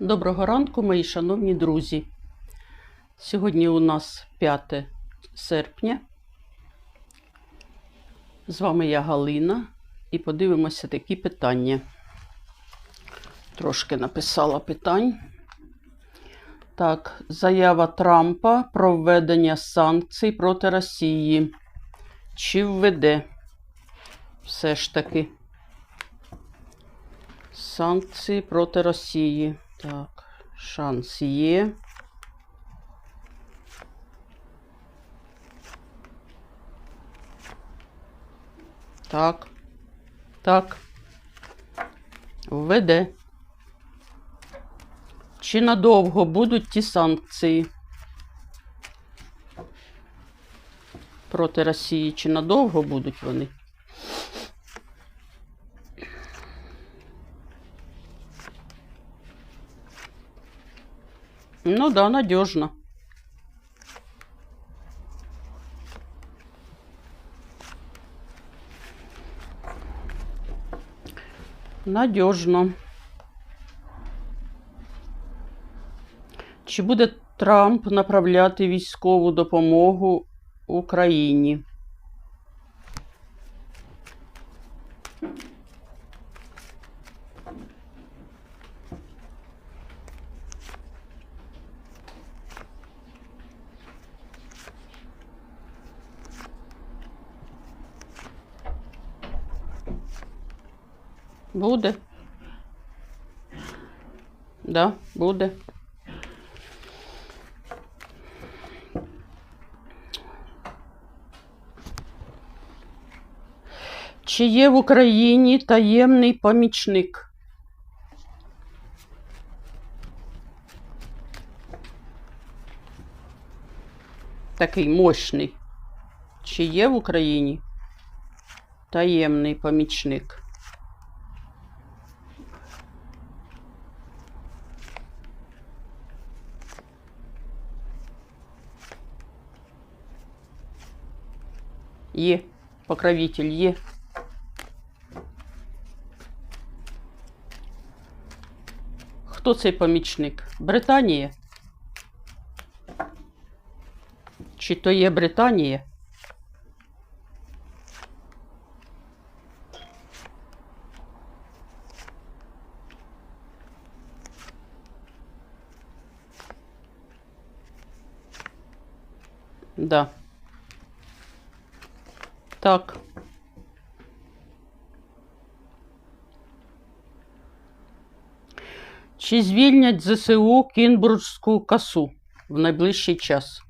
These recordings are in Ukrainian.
Доброго ранку, мої шановні друзі. Сьогодні у нас 5 серпня. З вами я Галина і подивимося такі питання. Трошки написала питань. Так, заява Трампа про введення санкцій проти Росії. Чи введе все ж таки санкції проти Росії? Так, шанс є. Так. Так. Введе. Чи надовго будуть ті санкції проти Росії? Чи надовго будуть вони? Ну да, надежно. Надежно. Чи буде Трамп направляти військову допомогу Україні? Буде. Да, буде. Чи є в Україні таємний помічник? Такий мощний. Чи є в Україні таємний помічник? Є. Покровитель є. Хто цей помічник? Британія? Чи то є Британія? Да. Так. Чи звільнять ЗСУ Кінбурзьку касу в найближчий час?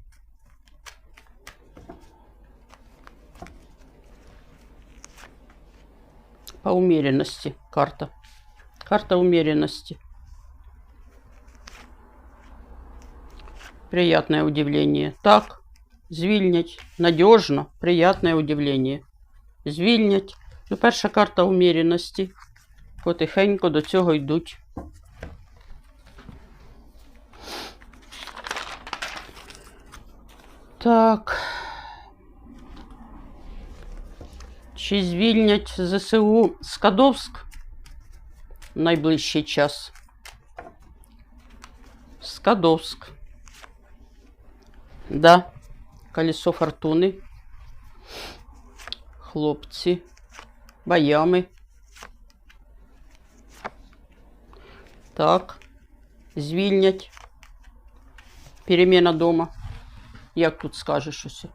По умеренности карта. Карта умеренности. Приятное удивление. Так, звільнять. Надежно, приятне удивление. Звільнять. Ну, перша карта уміряності. Потихеньку до цього йдуть. Так. Чи звільнять ЗСУ Скадовськ в найближчий час? Скадовськ. Да. Колесо фортуни. Хлопці. Баями. Так. Звільнять. Перемена дома. Як тут скажеш щось?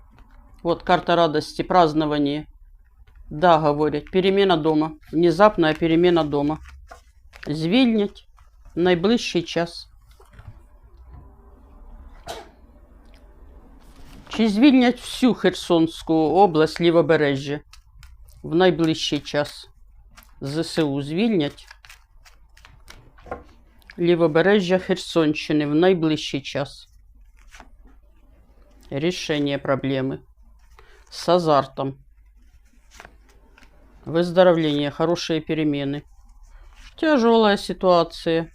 Вот карта радости, празднование. Да, говорять, перемена дома. Внезапная перемена дома. Звільнять в найближчий час. Чи звільнять всю Херсонську область лівобережжя в найближчий час? ЗСУ звільнять лівобережжя Херсонщини в найближчий час. Решение проблемы. С азартом. Выздоровление, хорошие перемены. Тяжелая ситуация.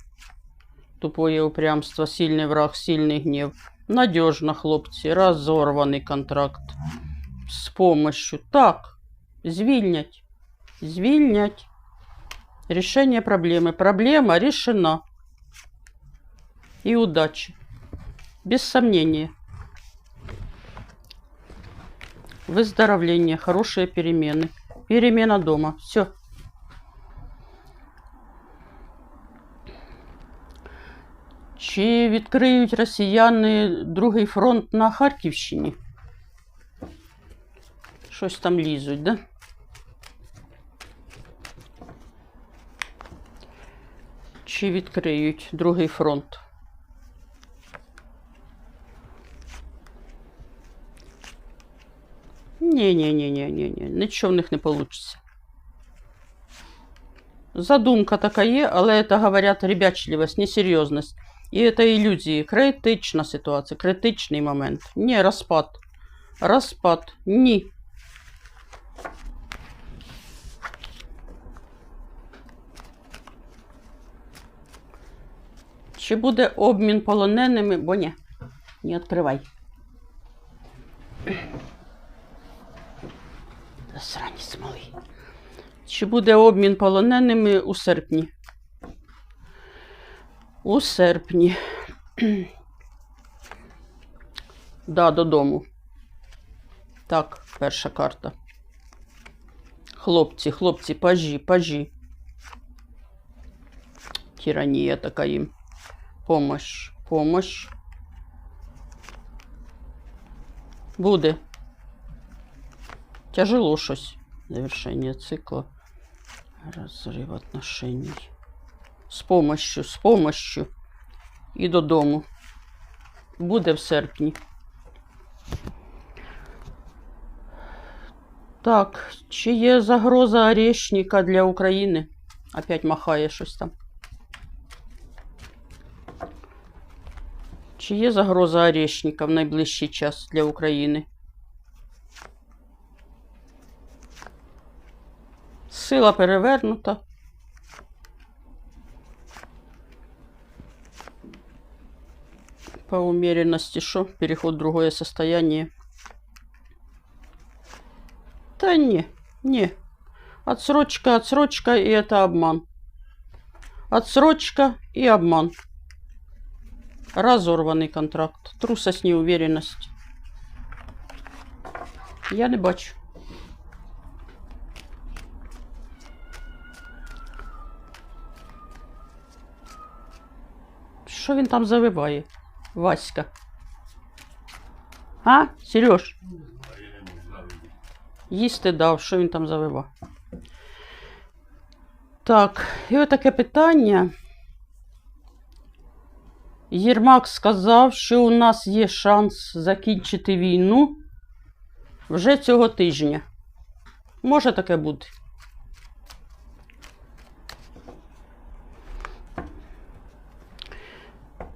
Тупое упрямство, сильный враг, сильный гнев. Надежно, хлопці, разорваний контракт. З помощью. Так, звільнять. Звільнять. Рішення проблеми. Проблема рішена. и удачи. Без сомнения. Выздоровление, хорошие перемены. Перемена дома. Все. Чи відкриють росіяни другий фронт на Харківщині? Щось там лізуть, да? Чи відкриють другий фронт? Ні-ні-ні-ні-ні, нічого в них не вийде. Задумка така є, але це говорять ребячливість, несерйозність. І це ілюзії. Критична ситуація, критичний момент. Ні, розпад. Розпад. Ні. Чи буде обмін полоненими? Бо ні. Не відкривай. Засранець малий. Чи буде обмін полоненими у серпні? У серпні. да, додому. Так, перша карта. Хлопці, хлопці, пажі, пажі. Тиранія така їм. Помощь, помощь. Буде. Тяжело щось. Завершение цикла. Разрыв отношений. З помощью, з помощью. І додому. Буде в серпні. Так, чи є загроза орешника для України? Опять махає щось там. Чи є загроза орешника в найближчий час для України? Сила перевернута. По умеренности что? Переход в другое состояние. Да не, не. Отсрочка, отсрочка, и это обман. Отсрочка и обман. Разорванный контракт. Трусость, неуверенность. Я не бачу. Що він там завиває? Васька. А, Сереж? Їсти дав, що він там завивав. Так, і отаке питання. Єрмак сказав, що у нас є шанс закінчити війну вже цього тижня. Може таке бути.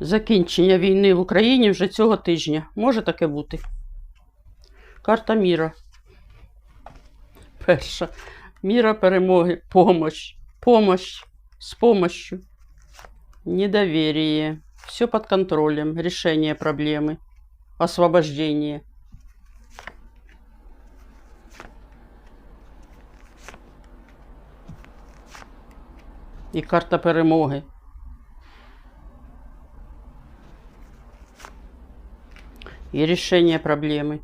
Закінчення війни в Україні вже цього тижня. Може таке бути. Карта міра. Перша. Міра перемоги. Помощь. Помощь. С помощью. Недоверие. Все под контролем. Решение проблемы. Освобождение. І карта перемоги. И решение проблемы.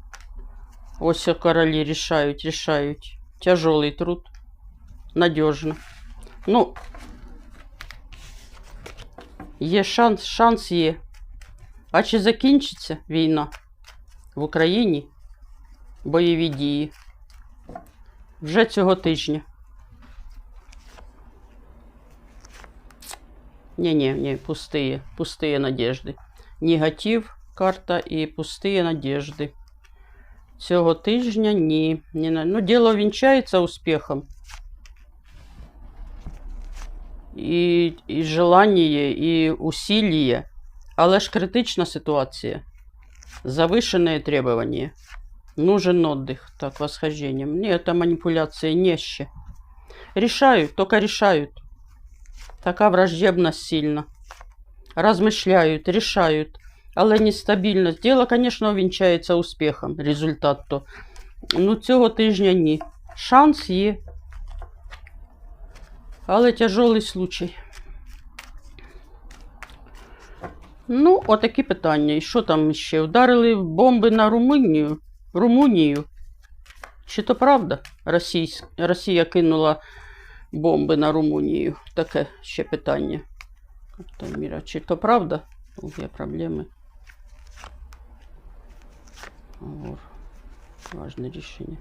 Ось короли решают, решают. Тяжелый труд. Надежно. Ну, є шанс, шанс є. А чи закінчиться війна в Україні? Бойові дії. Вже цього тижня. Не-не, не, пустые, пустые надежды. Негатив, карта і пустые надежди. Цього тижня ні. ні на- ну, діло вінчається успіхом. І, і желання, є, і усилие. Але ж критична ситуація. Завышенные требования. Нужен отдых. Так, восхождение. Мне это манипуляция не ще. Решают, только решают. Така враждебность сильна. Размышляют, решают. Але нестабільність. Діло, звісно, вінчається успіхом. Результат то. Ну, цього тижня ні. Шанс є. Але тяжелий случай. Ну, отакі питання. І що там ще? Ударили бомби на Румунію? Румунію? Чи то правда? Російсь... Росія кинула бомби на Румунію. Таке ще питання. Капітан Міра, чи то правда? Є проблеми. Гор. Важне рішення.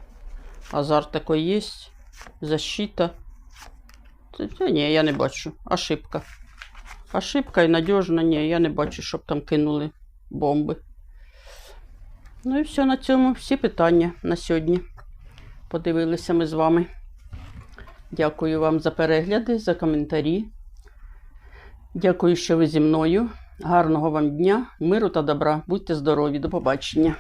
Азарт такой є. Защита. Та, та ні, я не бачу. Ошибка. Ошибка і надіжна, ні, я не бачу, щоб там кинули бомби. Ну і все на цьому. Всі питання на сьогодні. Подивилися ми з вами. Дякую вам за перегляди, за коментарі. Дякую, що ви зі мною. Гарного вам дня, миру та добра. Будьте здорові, до побачення.